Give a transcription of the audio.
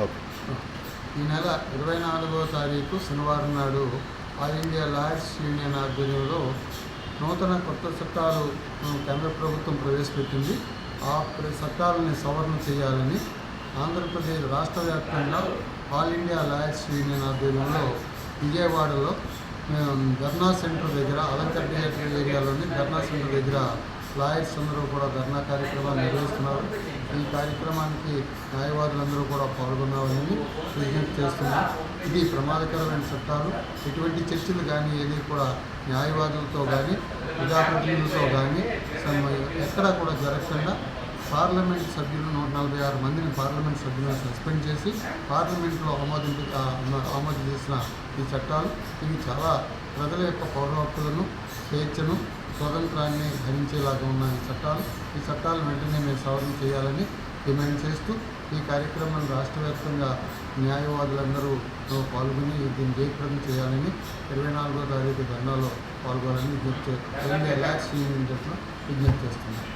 Okay. ఈ నెల ఇరవై నాలుగవ తారీఖు శనివారం నాడు ఆల్ ఇండియా లాయర్స్ యూనియన్ ఆధ్వర్యంలో నూతన కొత్త చట్టాలు కేంద్ర ప్రభుత్వం ప్రవేశపెట్టింది. ఆ చట్టాలని సవరణ చేయాలని ఆంధ్రప్రదేశ్ రాష్ట్ర వ్యాప్తంగా ఆల్ ఇండియా లాయర్స్ యూనియన్ ఆధ్వర్యంలో విజయవాడలో మేము ధర్నా సెంటర్ దగ్గర అలంకర్ థియేటర్ ఏరియాలోని ధర్నా సెంటర్ దగ్గర లాయర్స్ అందరూ కూడా ధర్నా కార్యక్రమాన్ని నిర్వహిస్తున్నారు. ఈ కార్యక్రమానికి న్యాయవాదులందరూ కూడా పాల్గొన్నారని విజ్ఞప్తి చేస్తున్నారు ఇది ప్రమాదకరమైన చట్టాలు. ఎటువంటి చర్చలు కానీ ఏది కూడా న్యాయవాదులతో కానీ ప్రజాప్రతినిధులతో కానీ ఎక్కడా కూడా జరగకుండా పార్లమెంట్ సభ్యులు నూట నలభై ఆరు మందిని పార్లమెంట్ సభ్యులను సస్పెండ్ చేసి పార్లమెంట్లో ఆమోదింపు ఆమోదం చేసిన ఈ చట్టాలు. ఇవి చాలా ప్రజల యొక్క పౌర హక్కులను స్వేచ్ఛను స్వతంత్రాన్ని హరించేలాగా ఉన్న ఈ చట్టాలు ఈ చట్టాలు వెంటనే మేము సవరణ చేయాలని డిమాండ్ చేస్తూ ఈ కార్యక్రమాన్ని రాష్ట్ర వ్యాప్తంగా న్యాయవాదులందరూ పాల్గొని దీన్ని జయప్రదం చేయాలని ఇరవై నాలుగో తారీఖు ధర్నాలో పాల్గొనాలని విజ్ఞప్తి చే- ల్యాక్స్ యూనియన్ విజ్ఞప్తి చేస్తున్నాం.